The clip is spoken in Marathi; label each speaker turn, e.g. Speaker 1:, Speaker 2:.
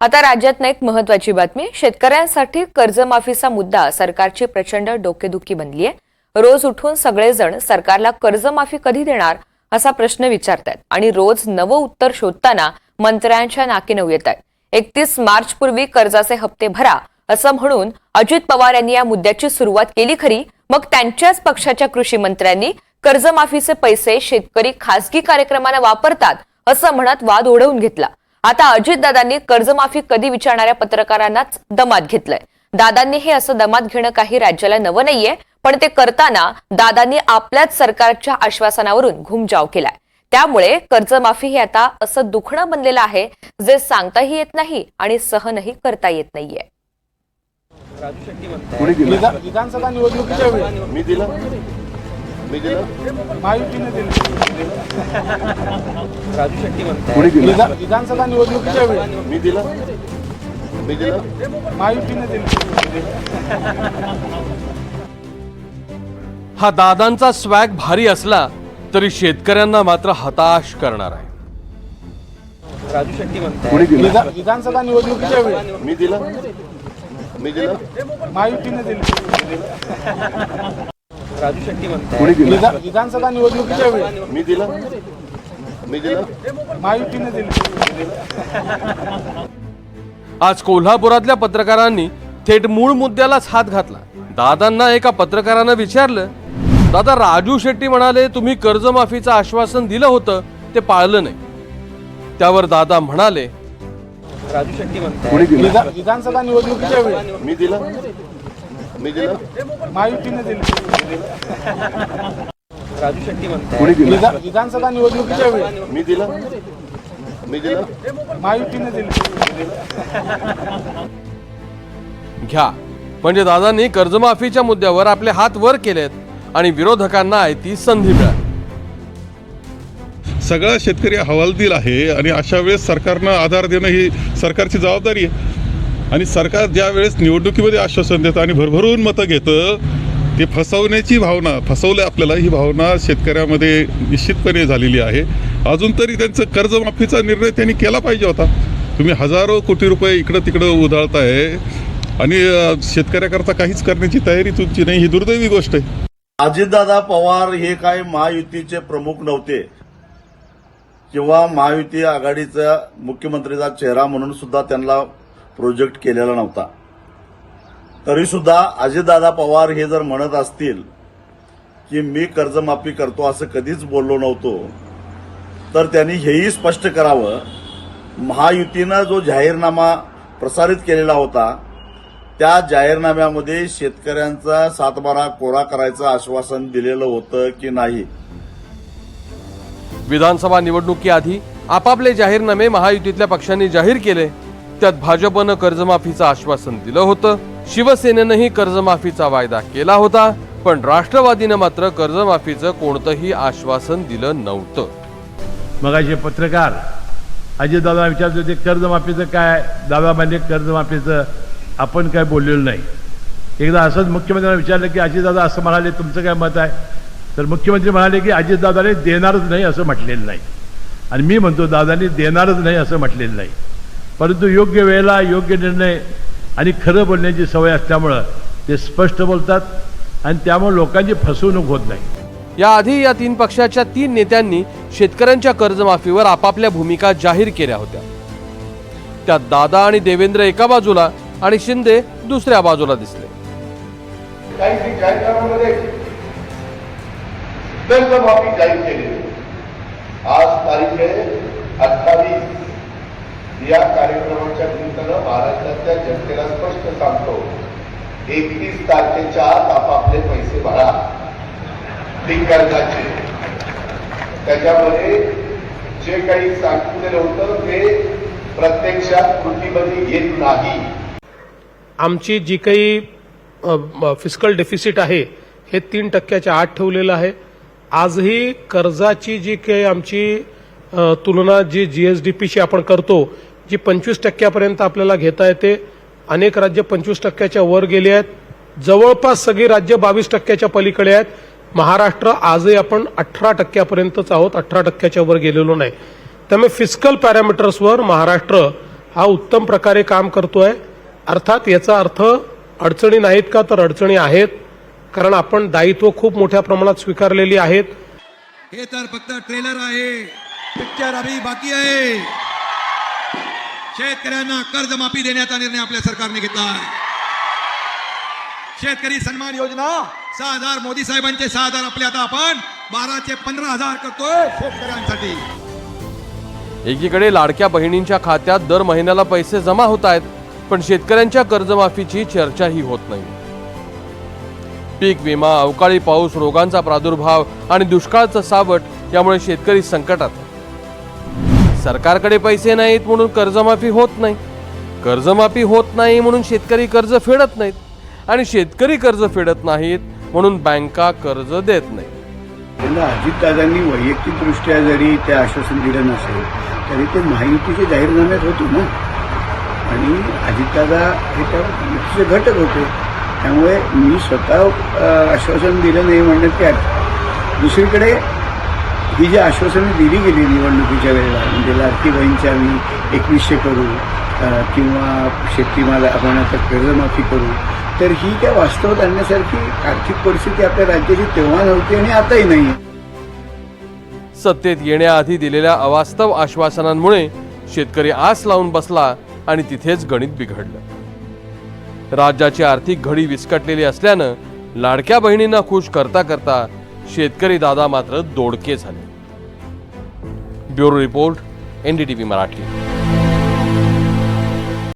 Speaker 1: आता राज्यातनं एक महत्वाची बातमी शेतकऱ्यांसाठी कर्जमाफीचा मुद्दा सरकारची प्रचंड डोकेदुखी बनली आहे रोज उठून सगळेजण सरकारला कर्जमाफी कधी देणार असा प्रश्न विचारतायत आणि रोज नवं उत्तर शोधताना मंत्र्यांच्या नाकी नऊ येत आहेत एकतीस मार्च पूर्वी कर्जाचे हप्ते भरा असं म्हणून अजित पवार यांनी या मुद्द्याची सुरुवात केली खरी. मग त्यांच्याच पक्षाच्या कृषी मंत्र्यांनी कर्जमाफीचे पैसे शेतकरी खासगी कार्यक्रमांना वापरतात असं म्हणत वाद ओढवून घेतला. आता अजितदादांनी कर्जमाफी कधी विचारणाऱ्या पत्रकारांनाच दमात घेतलंय. दादांनी हे असं दमात घेणं काही राज्याला नवं नाहीये पण ते करताना दादांनी आपल्याच सरकारच्या आश्वासनावरून घुमजाव केलाय. त्यामुळे कर्जमाफी हे आता असं दुखणं बनलेलं आहे जे सांगताही येत नाही आणि सहनही करता येत नाहीये.
Speaker 2: विधानसभा निवडणुकीच्या वेळी.
Speaker 3: मी दिलं
Speaker 2: महायुतीने दिले. विधानसभा निवडणुकीच्या वेळी.
Speaker 3: मी दिलं. मी दिलं.
Speaker 2: महायुतीने दिले.
Speaker 4: हा दादांचा स्वॅग भारी असला तरी शेतकऱ्यांना मात्र हताश करणार आहे.
Speaker 3: कोणी दिलं?
Speaker 2: विधा- विधानसभा निवडणुकीच्या वेळी.
Speaker 3: मी दिलं. मी दिलं.
Speaker 2: महायुतीने दिले.
Speaker 3: कोणी दिलं?
Speaker 2: विधा- विधानसभा निवडणुकीच्या वेळी.
Speaker 3: मी दिलं? मी दिलं?
Speaker 2: महायुतीने दिले.
Speaker 4: आज कोल्हापुरातल्या पत्रकारांनी थेट मूळ मुद्द्यालाच हात घातला. दादांना एका पत्रकारानं विचारलं दादा राजू शेट्टी म्हणाले तुम्ही कर्जमाफीचं आश्वासन दिलं होतं ते पाळलं नाही. त्यावर दादा म्हणाले
Speaker 3: कोणी दिलं?
Speaker 2: विधा- विधानसभा निवडणुकीच्या वेळी.
Speaker 3: मी दिलं? मी दिलं
Speaker 2: महायुतीने दिले.
Speaker 3: कोणी दिलं?
Speaker 2: विधा- विधानसभा निवडणुकीच्या वेळी.
Speaker 3: मी दिलं. मी दिलं.
Speaker 2: महायुतीने दिले.
Speaker 4: घ्या. म्हणजे दादांनी कर्जमाफीच्या मुद्द्यावर आपले हात वर केलेत आणि विरोधकांना आहे ती संधी मिळाली.
Speaker 5: सगळा शेतकरी हवालदिल आहे आणि अशा वेळेस सरकारनं आधार देणं ही सरकारची जबाबदारी आहे. आणि सरकार ज्या वेळेस निवडणुकीमध्ये आश्वासन देतं आणि भरभरून मतं घेतं ते फसवण्याची भावना फसवलं आपल्याला ही भावना शेतकऱ्यामध्ये निश्चितपणे झालेली आहे. अजून तरी त्यांचं कर्जमाफीचा निर्णय त्यांनी केला पाहिजे होता. तुम्ही हजारो कोटी रुपये इकडं तिकडं उधळताय आणि शेतकऱ्याकरता काहीच करण्याची तयारी तुमची नाही ही दुर्दैवी गोष्ट आहे.
Speaker 6: अजितदादा पवार हे काय महायुतीचे प्रमुख नव्हते. किंवा महायुती आघाडीचा मुख्यमंत्रीचा चेहरा म्हणून सुद्धा त्यांना प्रोजेक्ट केलेला नव्हता. तरी सुद्धा अजितदादा पवार हे जर म्हणत असतील की मी कर्जमाफी करतो असं कधीच बोललो नव्हतो तर त्यांनी हेही स्पष्ट करावं. महायुतीनं जो जाहीरनामा प्रसारित केलेला होता त्या जाहीरनाम्यामध्ये शेतकऱ्यांचा सातबारा कोरा करायचं आश्वासन दिलेलं होतं की नाही.
Speaker 4: विधानसभा निवडणुकीआधी आपापले जाहीरनामे महायुतीतल्या पक्षांनी जाहीर केले. त्यात भाजपनं कर्जमाफीचं आश्वासन दिलं होतं. शिवसेनेनंही कर्जमाफीचा वायदा केला होता. पण राष्ट्रवादीनं मात्र कर्जमाफीचं कोणतंही आश्वासन दिलं नव्हतं.
Speaker 7: मगाचे पत्रकार अजितदादा विचारत होते कर्जमाफीचं काय? दादा म्हणजे कर्जमाफीचं आपण काय बोललेलो नाही. एकदा असंच मुख्यमंत्र्यांना विचारलं की अजितदादा असं म्हणाले तुमचं काय मत आहे? तर मुख्यमंत्री म्हणाले की अजितदादाने देणारच नाही असं म्हटलेलं नाही. आणि मी म्हणतो दादानी देणारच नाही असं म्हटलेलं नाही. परंतु योग्य वेळेला योग्य निर्णय आणि खरं बोलण्याची सवय असल्यामुळं ते स्पष्ट बोलतात आणि त्यामुळे लोकांची फसवणूक होत नाही.
Speaker 4: याआधी या तीन पक्षाच्या तीन नेत्यांनी शेतकऱ्यांच्या कर्जमाफीवर आपापल्या भूमिका जाहीर केल्या होत्या. त्यात दादा आणि देवेंद्र एका बाजूला आणि शिंदे दुसऱ्या बाजूला दिसले.
Speaker 3: कर्जमाफी जाहीर केली. आज तारीख आहे अठ्ठावीस या कार्यक्रमाच्या निमित्तानं महाराष्ट्रातल्या जनतेला स्पष्ट सांगतो एकतीस तारखेच्या आत आपापले पैसे भरा. ते कर्जाचे त्याच्यामध्ये जे काही सांगितलेलं होतं ते प्रत्यक्षात कृतीमध्ये येत नाही.
Speaker 8: आमची जी काही फिस्कल डेफिसिट आहे हे तीन टक्क्याच्या आत ठेवलेलं आहे. आजही कर्जाची जी काही आमची तुलना जी जीएसडीपीशी आपण करतो जी पंचवीस टक्क्यापर्यंत आपल्याला घेता येते. अनेक राज्य पंचवीस टक्क्याच्या वर गेली आहेत. जवळपास सगळी राज्य बावीस टक्क्याच्या पलीकडे आहेत. महाराष्ट्र आजही आपण अठरा टक्क्यापर्यंतच आहोत. अठरा टक्क्याच्या वर गेलेलो नाही. त्यामुळे फिस्कल पॅरामीटर्सवर महाराष्ट्र हा उत्तम प्रकारे काम करतोय. अर्थात याचा अर्थ अडचणी नाहीत का? तर अडचणी आहेत. कारण आपण दायित्व खूप मोठ्या प्रमाणात स्वीकारलेली आहेत.
Speaker 9: हे तर फक्त ट्रेलर आहे. पिक्चर अभी बाकी आहे. शेतकऱ्यांना कर्जमाफी देण्याचा निर्णय आपल्या सरकारने घेतला आहे. शेतकरी सन्मान योजना सहा हजार मोदी साहेबांचे सहा हजार आपले आता आपण बाराचे पंधरा हजार करतोय शेतकऱ्यांसाठी.
Speaker 4: एकीकडे लाडक्या बहिणींच्या खात्यात दर महिन्याला पैसे जमा होत आहेत पण शेतकऱ्यांच्या कर्जमाफीची चर्चाही होत नाही. पीक विमा अवकाळी पाऊस रोगांचा प्रादुर्भाव आणि दुष्काळाचं सावट यामुळे शेतकरी संकटात आहे. सरकारकडे पैसे नाहीत म्हणून कर्जमाफी होत नाही. कर्जमाफी होत नाही म्हणून शेतकरी कर्ज फेडत नाहीत. आणि शेतकरी कर्ज फेडत नाहीत म्हणून बँका कर्ज देत नाही
Speaker 10: त्यांना अजितदादांनी वैयक्तिकदृष्ट्या जरी ते आश्वासन दिलं नसेल तरी ते महायुतीचे जाहीरनाम्यात होते ना. आणि अजितदादा हे त्या युतीचे घटक होते. त्यामुळे मी स्वतः आश्वासन दिलं नाही म्हणण्यात की दुसरीकडे ही जी आश्वासनं दिली गेली निवडणुकीच्या वेळेला म्हणजे लाडकी बहीणची आम्ही एकवीसशे करू किंवा शेतीमाल आपण आता कर्जमाफी करू तर ही काय वास्तवात आणण्यासारखी आर्थिक परिस्थिती आपल्या राज्याची तेव्हा नव्हती आणि आताही नाही.
Speaker 4: सत्तेत येण्याआधी दिलेल्या अवास्तव आश्वासनांमुळे शेतकरी आस लावून बसला आणि तिथेच गणित बिघडलं. राज्याची आर्थिक घडी विस्कटलेली असल्यानं लाडक्या बहिणींना खुश करता करता शेतकरी दादा मात्र दोडके झाले. Bureau report NDTV Marathi.